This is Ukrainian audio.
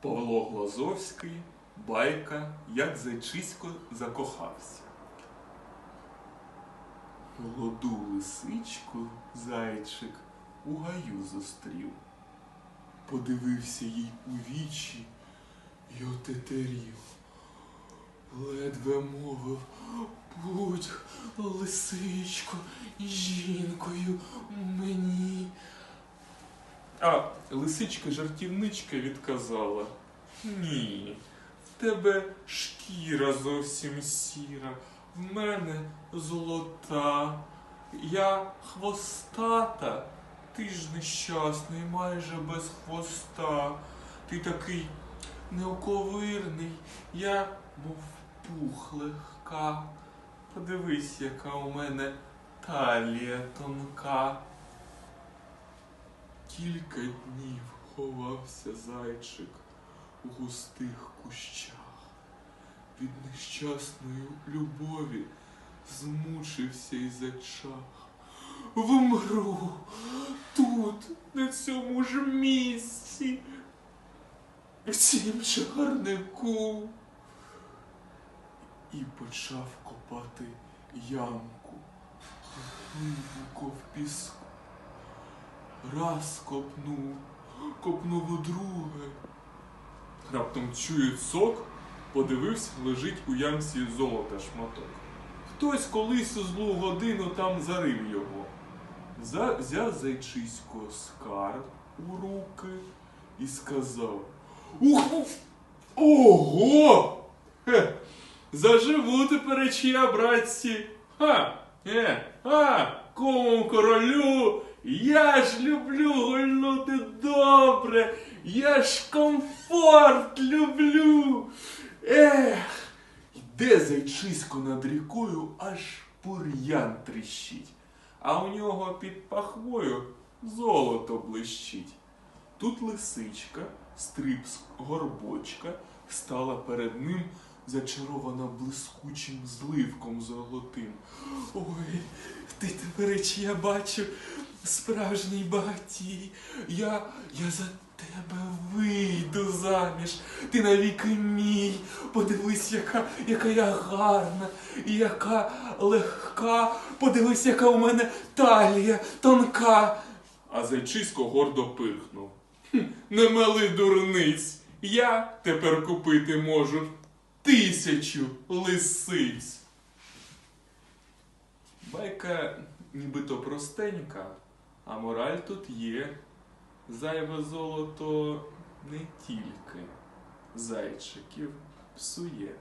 Павло Глазовський, байка, як зайчисько закохався. Молоду лисичку зайчик у гаю зустрів. Подивився їй у вічі й отетерів. Ледве мовив, будь лисичко, жінкою мені. А лисичка жартівничка відказала: Ні, в тебе шкіра зовсім сіра, в мене золота, я хвостата, ти ж нещасний, майже без хвоста. Ти такий неоковирний, я, мов пух легка. Подивись, яка у мене талія тонка. Кілька днів ховався зайчик у густих кущах. Від нещасної любові змучився і зачах. Вмру тут, на цьому ж місці, в цім чагарнику. І почав копати ямку глибоко в піску. Раз копнув, копнув друге. Раптом чує сок, подивився, лежить у ямці золота шматок. Хтось колись у злу годину там зарив його. Взяв зайчисько скарб у руки і сказав: Ух! Ого! Хе, заживу тепер я, братці! Ха! Е, а, кому королю! Я ж люблю гульнути добре! Я ж комфорт люблю! Ех! Йде зайчисько над рікою, аж бур'ян тріщить, а у нього під пахвою золото блищить. Тут лисичка, стриб з горбочка, стала перед ним, зачарована блискучим зливком золотим. Ой, ти тепер я бачу справжній багатій. Я, я за тебе вийду заміж. Ти навіки мій. Подивись, яка, яка я гарна, і яка легка. Подивись, яка у мене талія тонка. А зайчисько гордо пирхнув. «Хм, Не мали дурниць. Я тепер купити можу тисячу лисиць. Байка нібито простенька, а мораль тут є. Зайве золото не тільки зайчиків псує.